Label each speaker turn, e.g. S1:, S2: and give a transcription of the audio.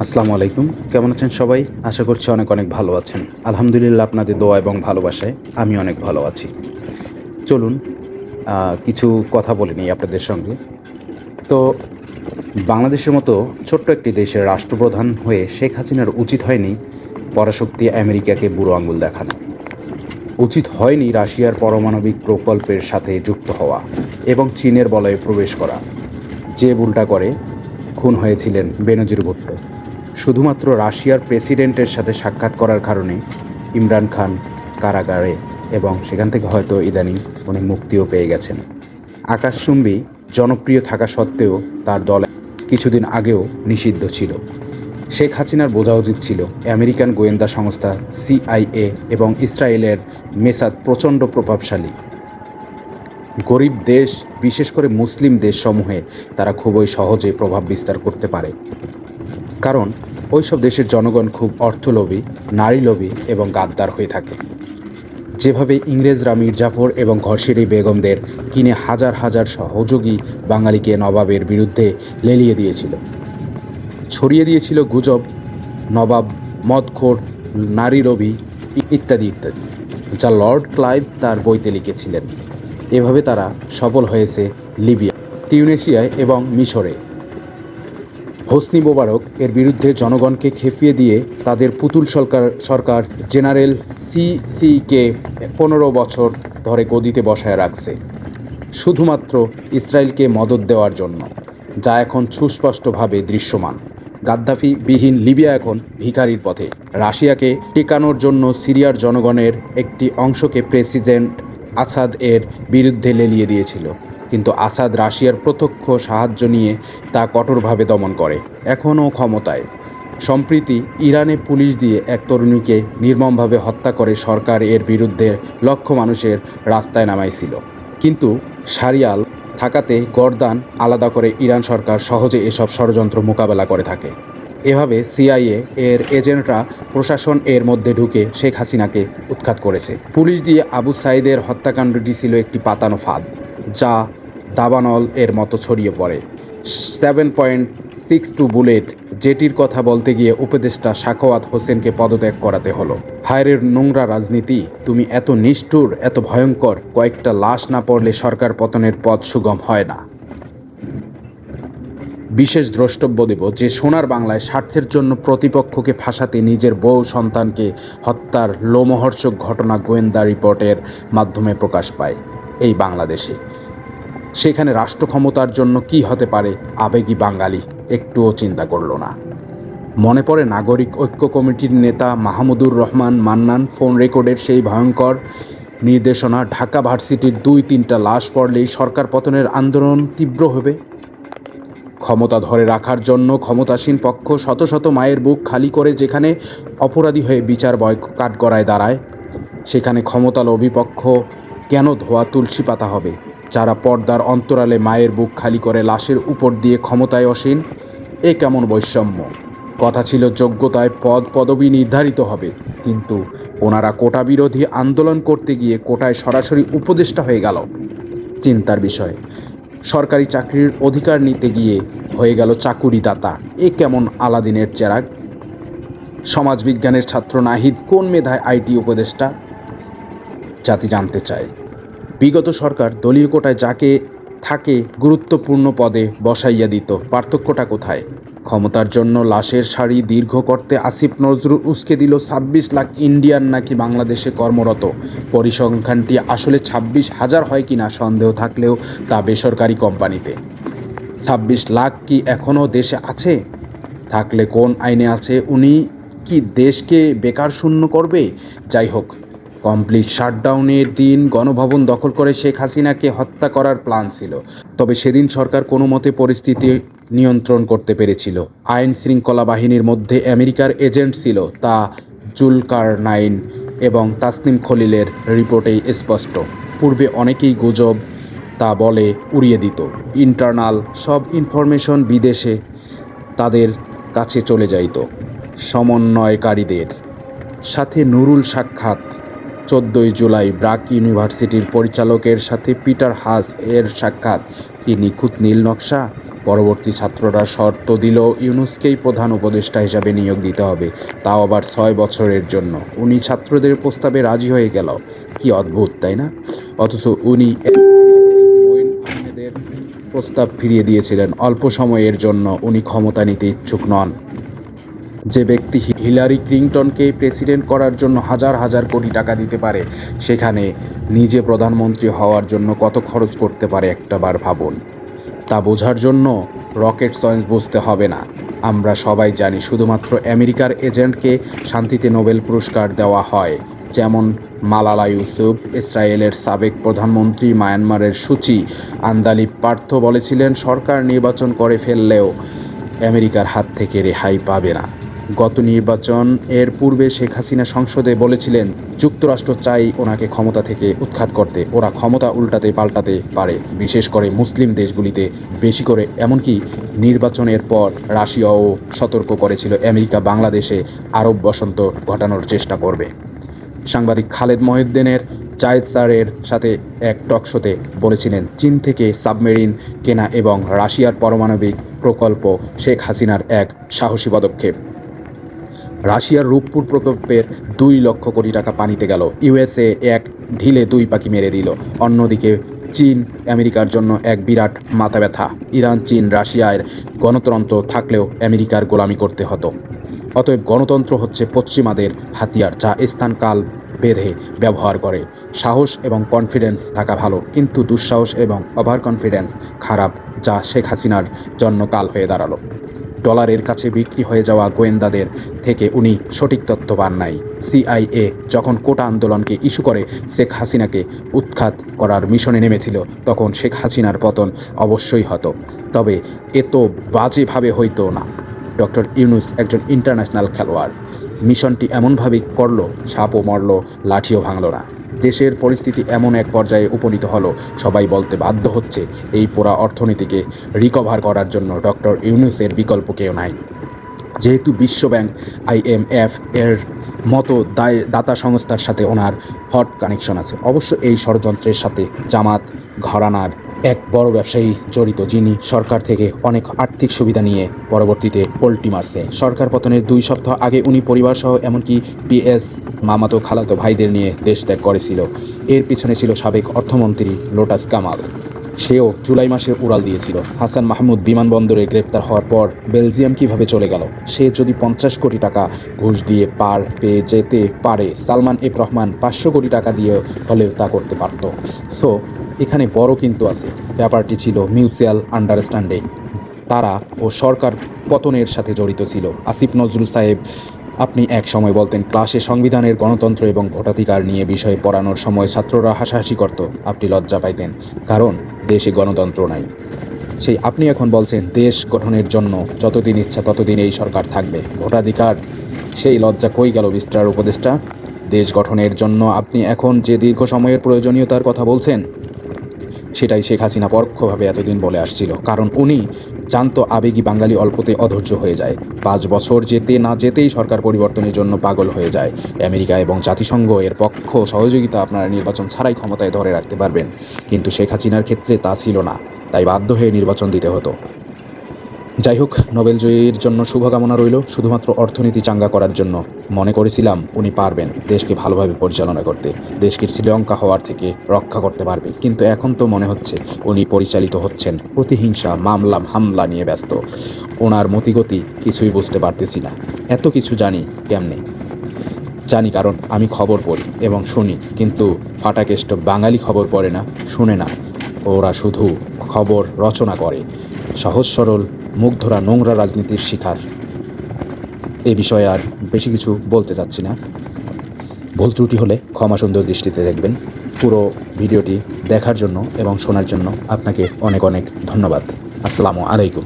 S1: আসসালামু আলাইকুম। কেমন আছেন সবাই? আশা করছি অনেক অনেক ভালো আছেন। আলহামদুলিল্লাহ আপনাদের দোয়া এবং ভালোবাসায় আমি অনেক ভালো আছি। চলুন কিছু কথা বলে নিই আপনাদের সঙ্গে। তো, বাংলাদেশের মতো ছোট্ট একটি দেশের রাষ্ট্রপ্রধান হয়ে শেখ হাসিনার উচিত হয়নি পরাশক্তি আমেরিকাকে বুড়ো আঙুল দেখানো। উচিত হয়নি রাশিয়ার পারমাণবিক প্রকল্পের সাথে যুক্ত হওয়া এবং চীনের বলয়ে প্রবেশ করা। যে ভুলটা করে খুন হয়েছিলেন বেনজির ভুট্টো। শুধুমাত্র রাশিয়ার প্রেসিডেন্টের সাথে সাক্ষাৎ করার কারণে ইমরান খান কারাগারে এবং সেখান থেকে হয়তো ইদানিং উনি মুক্তিও পেয়ে গেছেন। আকাশচুম্বী জনপ্রিয় থাকা সত্ত্বেও তার দল কিছুদিন আগেও নিষিদ্ধ ছিল। শেখ হাসিনার বোঝা উচিত ছিল, আমেরিকান গোয়েন্দা সংস্থা সিআইএ এবং ইসরায়েলের মেসাদ প্রচণ্ড প্রভাবশালী। গরিব দেশ, বিশেষ করে মুসলিম দেশসমূহে তারা খুবই সহজে প্রভাব বিস্তার করতে পারে। কারণ ওইসব দেশের জনগণ খুব অর্থলোভী, নারীলোভী এবং গাদ্দার হয়ে থাকে। যেভাবে ইংরেজরা মির্জাফর এবং ঘরশেরি বেগমদের কিনে হাজার হাজার সহযোগী বাঙালিকে নবাবের বিরুদ্ধে লেলিয়ে দিয়েছিল। ছড়িয়ে দিয়েছিল গুজব, নবাব, মদখোর নারীরবি ইত্যাদি ইত্যাদি, যা লর্ড ক্লাইভ তার বইতে লিখেছিলেন। এভাবে তারা সফল হয়েছে লিবিয়া তিউনেশিয়ায় এবং মিশরে। হোসনি মোবারক এর বিরুদ্ধে জনগণকে খেপিয়ে দিয়ে তাদের পুতুল সরকার সরকার জেনারেল সিসিকে পনেরো বছর ধরে গদিতে বসায় রাখছে। শুধুমাত্র ইসরায়েলকে মদত দেওয়ার জন্য, যা এখন সুস্পষ্টভাবে দৃশ্যমান। গাদ্দাফি বিহীন লিবিয়া এখন ভিখারির পথে। রাশিয়াকে টেকানোর জন্য সিরিয়ার জনগণের একটি অংশকে প্রেসিডেন্ট আসাদ এর বিরুদ্ধে লেলিয়ে দিয়েছিল। কিন্তু আসাদ রাশিয়ার প্রত্যক্ষ সাহায্য নিয়ে তা কঠোরভাবে দমন করে, এখনও ক্ষমতায়। সম্প্রীতি ইরানে পুলিশ দিয়ে এক তরুণীকে নির্মমভাবে হত্যা করে সরকার এর বিরুদ্ধে লক্ষ মানুষের রাস্তায় নামাইছিল। কিন্তু সারিয়াল থাকাতে গরদান আলাদা করে ইরান সরকার সহজে এসব ষড়যন্ত্র মোকাবেলা করে থাকে। এভাবে সিআইএ এর এজেন্টরা প্রশাসন এর মধ্যে ঢুকে শেখ হাসিনাকে উৎখাত করেছে। পুলিশ দিয়ে আবু সাইদের হত্যাকাণ্ডটি ছিল একটি পাতানো ফাঁদ, যা দাবানল এর মতো ছড়িয়ে পড়ে। Seven point six two bullet যেটির কথা বলতে গিয়ে উপদেষ্টা সাখাওয়াত হোসেনকে পদত্যাগ করাতে হলো। হায়রের নোংরা রাজনীতি, তুমি এত নিষ্ঠুর, এত ভয়ঙ্কর, কয়েকটা লাশ না পড়লে সরকার পতনের পথ সুগম হয় না। বিশেষ দ্রষ্টব্য দেব যে, সোনার বাংলায় স্বার্থের জন্য প্রতিপক্ষকে ফাঁসাতে নিজের বউ সন্তানকে হত্যার লোমহর্ষক ঘটনা গোয়েন্দা রিপোর্টের মাধ্যমে প্রকাশ পায় এই বাংলাদেশে। সেখানে রাষ্ট্র ক্ষমতার জন্য কি হতে পারে আবেগী বাঙালি একটুও চিন্তা করল না। মনে পড়ে নাগরিক ঐক্য কমিটির নেতা মাহমুদুর রহমান মান্নান ফোন রেকর্ডের সেই ভয়ঙ্কর নির্দেশনা, ঢাকা ভার্সিটির দুই তিনটা লাশ পড়লেই সরকার পতনের আন্দোলন তীব্র হবে। ক্ষমতা ধরে রাখার জন্য ক্ষমতাসীন পক্ষ শত শত মায়ের বুক খালি করে যেখানে অপরাধী হয়ে বিচার বয় কাঠগড়ায় দাঁড়ায়, সেখানে ক্ষমতালোভী পক্ষ কেন ধোয়া তুলসী পাতা হবে? যারা পর্দার অন্তরালে মায়ের বুক খালি করে লাশের উপর দিয়ে ক্ষমতায় অসীন, এ কেমন বৈষম্য? কথা ছিল যোগ্যতায় পদ পদবি নির্ধারিত হবে, কিন্তু ওনারা কোটা বিরোধী আন্দোলন করতে গিয়ে কোটায় সরাসরি উপদেষ্টা হয়ে গেল। চিন্তার বিষয়, সরকারি চাকরির অধিকার নিতে গিয়ে হয়ে গেল চাকুরি দাতা এ কেমন আলাদিনের চেরাগ? সমাজবিজ্ঞানের ছাত্র নাহিদ কোন মেধায় আইটি উপদেষ্টা? জাতি জানতে চায়। বিগত সরকার দলীয় কোটায় যাকে থাকে গুরুত্বপূর্ণ পদে বসাইয়া দিত, পার্থক্যটা কোথায়? ক্ষমতার জন্য লাশের সারি দীর্ঘ করতে আসিফ নজরুল উস্কে দিল ছাব্বিশ লাখ ইন্ডিয়ান নাকি বাংলাদেশে কর্মরত? পরিসংখ্যানটি আসলে ছাব্বিশ হাজার হয় কিনা সন্দেহ থাকলেও তা বেসরকারি কোম্পানিতে। ছাব্বিশ লাখ কি এখনও দেশে আছে? থাকলে কোন আইনে আছে? উনি কি দেশকে বেকার শূন্য করবে? যাই হোক কমপ্লিট শাটডাউনের দিন গণভবন দখল করে শেখ হাসিনাকে হত্যা করার প্ল্যান ছিল। তবে সেদিন সরকার কোনো মতে পরিস্থিতি নিয়ন্ত্রণ করতে পেরেছিল। আইন শৃঙ্খলা বাহিনীর মধ্যে আমেরিকার এজেন্ট ছিল তা জুলকার নাইন এবং তাসনিম খলিলের রিপোর্টেই স্পষ্ট। পূর্বে অনেকেই গুজব তা বলে উড়িয়ে দিত। ইন্টারনাল সব ইনফরমেশন বিদেশে তাদের কাছে চলে যাইত। সমন্বয়কারীদের সাথে নুরুল সাক্ষাৎ চোদ্দোই জুলাই ব্রাক ইউনিভার্সিটির পরিচালকের সাথে পিটার হাস এর সাক্ষাৎ। কি নিখুঁত নীল নকশা, পরবর্তী ছাত্ররা শর্ত দিল ইউনুসকেই প্রধান উপদেষ্টা হিসাবে নিয়োগ দিতে হবে। তাও আবার ছয় বছরের জন্য। উনি ছাত্রদের প্রস্তাবে রাজি হয়ে গেল। কি অদ্ভুত, তাই না? অথচ উনি প্রস্তাব ফিরিয়ে দিয়েছিলেন। অল্প সময়ের জন্য উনি ক্ষমতা নিতে ইচ্ছুক নন। যে ব্যক্তি হিলারি ক্লিংটনকে প্রেসিডেন্ট করার জন্য হাজার হাজার কোটি টাকা দিতে পারে, সেখানে নিজে প্রধানমন্ত্রী হওয়ার জন্য কত খরচ করতে পারে একটাবার ভাবুন। তা বোঝার জন্য রকেট সায়েন্স বুঝতে হবে না। আমরা সবাই জানি শুধুমাত্র আমেরিকার এজেন্টকে শান্তিতে নোবেল পুরস্কার দেওয়া হয়, যেমন মালালা ইউসুফ, ইসরায়েলের সাবেক প্রধানমন্ত্রী মায়ানমারের সূচি আন্দালিব পার্থ বলেছিলেন, সরকার নির্বাচন করে ফেললেও আমেরিকার হাত থেকে রেহাই পাবে না। গত নির্বাচন এর পূর্বে শেখ হাসিনা সংসদে বলেছিলেন, যুক্তরাষ্ট্র চাই ওনাকে ক্ষমতা থেকে উৎখাত করতে। ওরা ক্ষমতা উল্টাতে পাল্টাতে পারে। বিশেষ করে মুসলিম দেশগুলিতে। বেশি করে এমনকি নির্বাচনের পর রাশিয়াও সতর্ক করেছিল, আমেরিকা বাংলাদেশে আরব বসন্ত ঘটানোর চেষ্টা করবে। সাংবাদিক খালেদ মহিউদ্দিনের জায়েদ স্যারের সাথে এক টকশোতে বলেছিলেন, চীন থেকে সাবমেরিন কেনা এবং রাশিয়ার পারমাণবিক প্রকল্প শেখ হাসিনার এক সাহসী পদক্ষেপ। রাশিয়ার রূপপুর প্রকল্পের দুই লক্ষ কোটি টাকা পানিতে গেল। ইউএসএ এক ঢিলে দুই পাখি মেরে দিল। অন্যদিকে চীন আমেরিকার জন্য এক বিরাট মাথা ব্যথা। ইরান, চীন, রাশিয়ার গণতন্ত্র থাকলেও আমেরিকার গোলামি করতে হতো। অতএব গণতন্ত্র হচ্ছে পশ্চিমাদের হাতিয়ার, যা স্থানকাল বেঁধে ব্যবহার করে। সাহস এবং কনফিডেন্স থাকা ভালো, কিন্তু দুঃসাহস এবং ওভার কনফিডেন্স খারাপ, যা শেখ হাসিনার জন্য কাল হয়ে দাঁড়াল। ডলারের কাছে বিক্রি হয়ে যাওয়া গোয়েন্দাদের থেকে উনি সঠিক তথ্য পান নাই। সিআইএ যখন কোটা আন্দোলনকে ইস্যু করে, শেখ হাসিনাকে উৎখাত করার মিশনে নেমেছিল, তখন শেখ হাসিনার পতন অবশ্যই হতো। তবে এ তো বাজেভাবে হইতো না। ডক্টর ইউনুস একজন ইন্টারন্যাশনাল খেলোয়াড়। মিশনটি এমনভাবেই করল, সাপও মরল, লাঠিও ভাঙল না। দেশের পরিস্থিতি এমন এক পর্যায়ে উপনীত হলো। সবাই বলতে বাধ্য হচ্ছে, এই পোড়া অর্থনীতিকে রিকভার করার জন্য ডক্টর ইউনুসের বিকল্প কেউ নাই। যেহেতু বিশ্বব্যাংক আইএমএফ এর মতো দায়, দাতা সংস্থার সাথে ওনার হট কানেকশন আছে। অবশ্য এই ষড়যন্ত্রের সাথে জামাত, ঘরানার এক বড় ব্যবসায়ী জড়িত, যিনি সরকার থেকে অনেক আর্থিক সুবিধা নিয়ে পরবর্তীতে পোল্টি মারছে। সরকার পতনের দুই সপ্তাহ আগে উনি পরিবারসহ এমনকি পিএস মামাতো খালাতো ভাইদের নিয়ে দেশ ত্যাগ করেছিল। এর পিছনে ছিল সাবেক অর্থমন্ত্রী লোটাস কামাল। সেও জুলাই মাসে উড়াল দিয়েছিল। হাসান মাহমুদ বিমানবন্দরে গ্রেপ্তার হওয়ার পর বেলজিয়াম কীভাবে চলে গেল? সে যদি পঞ্চাশ কোটি টাকা ঘুষ দিয়ে পার পেয়ে যেতে পারে, সালমান এফ রহমান পাঁচশো কোটি টাকা দিয়ে হলেও তা করতে পারত। সো, এখানে বড় কিন্তু আছে। ব্যাপারটি ছিল মিউচুয়াল আন্ডারস্ট্যান্ডিং। তারা ও সরকার পতনের সাথে জড়িত ছিল। আসিফ নজরুল সাহেব, আপনি এক সময় বলতেন, ক্লাসে সংবিধানের গণতন্ত্র এবং ভোটাধিকার নিয়ে বিষয়ে পড়ানোর সময় ছাত্ররা হাসাহাসি করত। আপনি লজ্জা পাইতেন। কারণ দেশে গণতন্ত্র নাই। সেই আপনি এখন বলছেন, দেশ গঠনের জন্য যতদিন ইচ্ছা ততদিন এই সরকার থাকবে। ভোটাধিকার, সেই লজ্জা কই গেল বিস্তার উপদেষ্টা? দেশ গঠনের জন্য আপনি এখন যে দীর্ঘ সময়ের প্রয়োজনীয়তার কথা বলছেন, সেটাই শেখ হাসিনা পরোক্ষভাবে এতদিন বলে আসছিল। কারণ উনি জানতো আবেগী বাঙালি অল্পতে অধৈর্য হয়ে যায়। পাঁচ বছর যেতে না যেতেই সরকার পরিবর্তনের জন্য পাগল হয়ে যায়। আমেরিকা এবং জাতিসংঘ এর পক্ষ সহযোগিতা আপনারা নির্বাচন ছাড়াই ক্ষমতায় ধরে রাখতে পারবেন। কিন্তু শেখ হাসিনার ক্ষেত্রে তা ছিল না। তাই বাধ্য হয়ে নির্বাচন দিতে হতো। যাই হোক, নোবেল জয়ীর জন্য শুভকামনা রইল শুধুমাত্র অর্থনীতি চাঙ্গা করার জন্য। মনে করেছিলাম উনি পারবেন দেশকে ভালোভাবে পরিচালনা করতে, দেশকে শ্রীলঙ্কা হওয়ার থেকে রক্ষা করতে পারবে। কিন্তু এখন তো মনে হচ্ছে উনি পরিচালিত হচ্ছেন, প্রতিহিংসা, মামলা, হামলা নিয়ে ব্যস্ত। ওনার মতিগতি কিছুই বুঝতে পারতেছি না। এত কিছু জানি কেমনে? জানি কারণ আমি খবর পড়ি এবং শুনি, কিন্তু ফাটাকেষ্ট বাঙালি খবর পড়ে না, শুনে না। ওরা শুধু খবর রচনা করে। সহজ সরল মুখ ধরা নোংরা রাজনীতির শিকার। এ বিষয়ে আর বেশি কিছু বলতে চাচ্ছি না। ভুল ত্রুটি হলে ক্ষমা সুন্দর দৃষ্টিতে দেখবেন। পুরো ভিডিওটি দেখার জন্য এবং শোনার জন্য আপনাকে অনেক অনেক ধন্যবাদ। আসসালামু আলাইকুম।